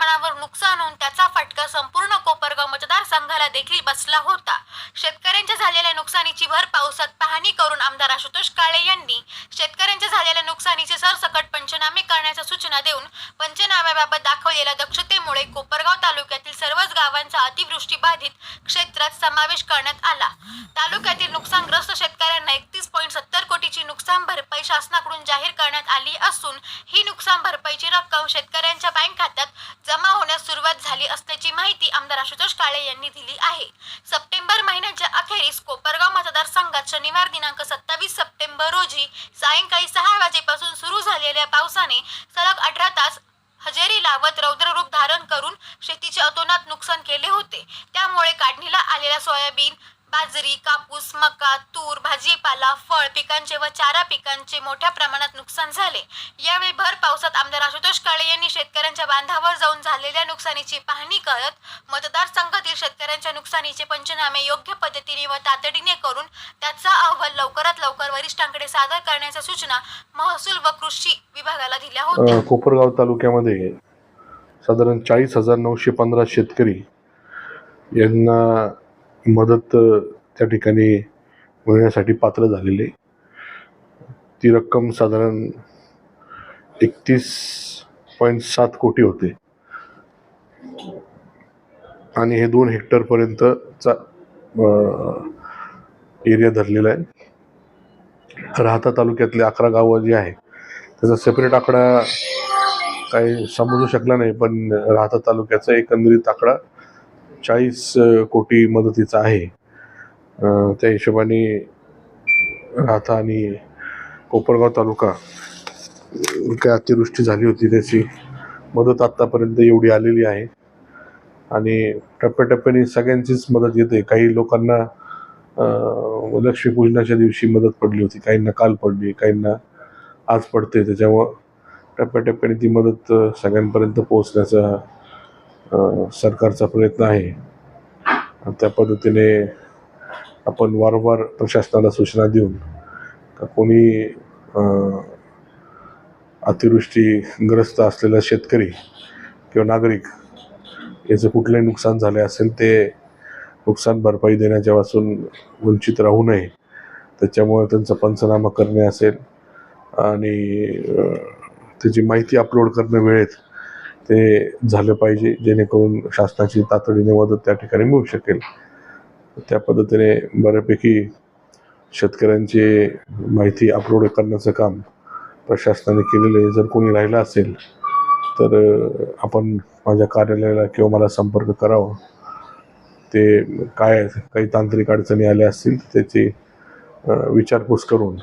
प्रमाणावर नुकसान होऊन त्याचा फटका संपूर्ण कोपरगाव मतदारसंघाला देखील बसला होता. शेतकऱ्यांच्या झालेल्या नुकसानीची भर पावसात पाहणी करून आमदार आशुतोष काळे यांनी शेतकऱ्यांच्या झालेल्या नुकसानीचे सरसकट पंचनामे करण्याच्या सूचना देऊन पंचनाम्याबाबत दाखवलेल्या दक्षतेमुळे कोपरगाव तालुक्यातील सर्वच गावांचा अतिवृष्टी बाधित क्षेत्रात समावेश करण्यात आला. तालुक्यातील नुकसानग्रस्त शेतकऱ्यांना एकतीस पॉईंट सत्तर कोटीची नुकसान भरपाई शासनाकडून जाहीर करण्यात आली असून ही नुकसान भरपाईची रक्कम शेतकऱ्यांच्या बँक खात्यात जमा होण्यास सुरुवात झाली असल्याची माहिती आमदार आशुतोष काळे यांनी दिली आहे. सप्टेंबर महिन्याच्या अखेरीस कोपरगाव मतदारसंघात शनिवार दिनांक सत्तावीस सप्टेंबर रोजी सायंकाळी सहा वाजेपासून सुरू झालेल्या पावसाने सलग अठरा तास हजेरी लावत रौद्ररूप धारण करून शेतीचे अतोनात नुकसान केले होते. त्यामुळे काढणीला आलेल्या सोयाबीन बाजरी कापूस मका तूर भाजीपाला फळ पिकांचे व चारा पिकांचे मोठ्या प्रमाणात नुकसान झाले. यावेळी भर पावसात आमदार आशुतोष काळे यांनी शेतकऱ्यांच्या बांधावर जाऊन झालेल्या नुकसानीची पाहणी करत मतदारसंघातील शेतकऱ्यांच्या नुकसानीचे पंचनामे योग्य पद्धतीने व तातडीने करून त्याचा अहवाल लवकरात लवकर वरिष्ठांकडे सादर करण्याच्या सूचना महसूल व कृषी विभागाला दिल्या होत्या. कोपरगाव तालुक्यामध्ये साधारण चाळीस हजार नऊशे पंधरा शेतकरी यांना मदत त्या ठिकाणी मिळण्यासाठी पात्र झालेले. ती रक्कम साधारण एकतीस पॉईंट सात कोटी होते. आणि हे दोन हेक्टरपर्यंतचा एरिया धरलेला आहे. राहता तालुक्यातले अकरा गावं जी आहे त्याचा सेपरेट आकडा काही समजू शकला नाही पण राहता तालुक्याचा एकंदरीत आकडा चाळीस कोटी मदतीचा आहे. त्या हिशोबाने राहता आणि कोपरगाव तालुका काय अतिवृष्टी झाली होती त्याची मदत आत्तापर्यंत एवढी आलेली आहे. आणि टप्प्याटप्प्याने सगळ्यांचीच मदत येते. काही लोकांना लक्ष्मीपूजनाच्या दिवशी मदत पडली होती. काहींना काल पडली काहींना आज पडते. त्याच्यामुळं टप्प्याटप्प्याने ती मदत सगळ्यांपर्यंत पोहोचण्याचा सरकारचा प्रयत्न आहे. आणि त्या पद्धतीने आपण वारंवार प्रशासनाला सूचना देऊन का कोणी अतिवृष्टीग्रस्त असलेला शेतकरी किंवा नागरिक याचं कुठलंही नुकसान झाले असेल ते नुकसान भरपाई देण्याच्यापासून वंचित राहू नये. त्याच्यामुळे त्यांचा पंचनामा करणे असेल आणि त्याची माहिती अपलोड करणं वेळेत ते झालं पाहिजे जेणेकरून शासनाची तातडीने मदत त्या ठिकाणी मिळू शकेल. त्या पद्धतीने बऱ्यापैकी शेतकऱ्यांची माहिती अपलोड करण्याचं काम प्रशासनाने केलेलं आहे. जर कोणी राहिलं असेल तर आपण माझ्या कार्यालयाला किंवा मला संपर्क करावा. ते काय काही तांत्रिक अडचणी आल्या असतील त्याची विचारपूस करून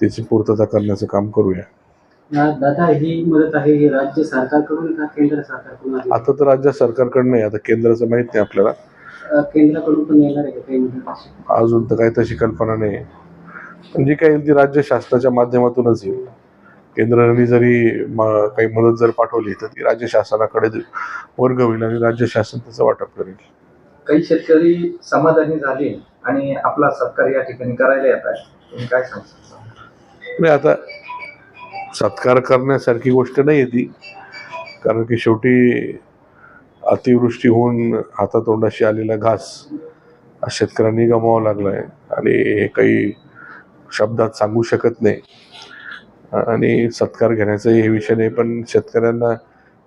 त्याची पूर्तता करण्याचं काम करूया. दादा ही मदत आहे ही राज्य सरकारकडून का केंद्र सरकारकडून आहे? आता तर राज्य सरकारकडनं आहे आता केंद्राचं माहीत नाही आपल्याला. अ, केंद्राकडून पण येणार आहे का काही मदत? अजून तर काही तशी कल्पना नाही. पण जी काही येईल ती राज्य शासनाच्या माध्यमातूनच येईल. केंद्राने जरी म- काही मदत जर पाठवली तर ती राज्य शासनाकडे वर्ग होईल आणि राज्य शासन त्याचं वाटप करेल. काही शेतकरी समाधानी झाले आणि आपला सत्कार या ठिकाणी करायला येत आहे तुम्ही काय सांगता? नाही आता सत्कार करण्यासारखी गोष्ट नाही आहे ती. कारण की शेवटी अतिवृष्टी होऊन हातातोंडाशी आलेला घास हा शेतकऱ्यांनी गमावा लागला आहे आणि हे काही शब्दात सांगू शकत नाही. आणि सत्कार घेण्याचा हे विषय नाही पण शेतकऱ्यांना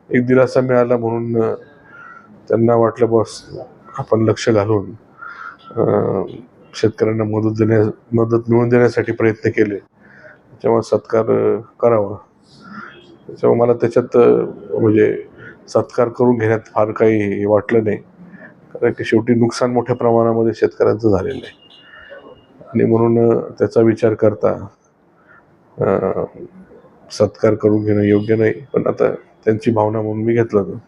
एक दिलासा मिळाला म्हणून त्यांना वाटलं बस आपण लक्ष घालून शेतकऱ्यांना मदत देण्या मदत मिळवून देण्यासाठी प्रयत्न केले. त्याच्यामुळे सत्कार करावा. त्याच्यामुळे मला त्याच्यात म्हणजे सत्कार करून घेण्यात फार काही वाटलं नाही. कारण की शेवटी नुकसान मोठ्या प्रमाणामध्ये शेतकऱ्यांचं झालेलं आहे. आणि म्हणून त्याचा विचार करता सत्कार करून घेणं योग्य नाही. पण आता त्यांची भावना म्हणून मी घेतलं तो.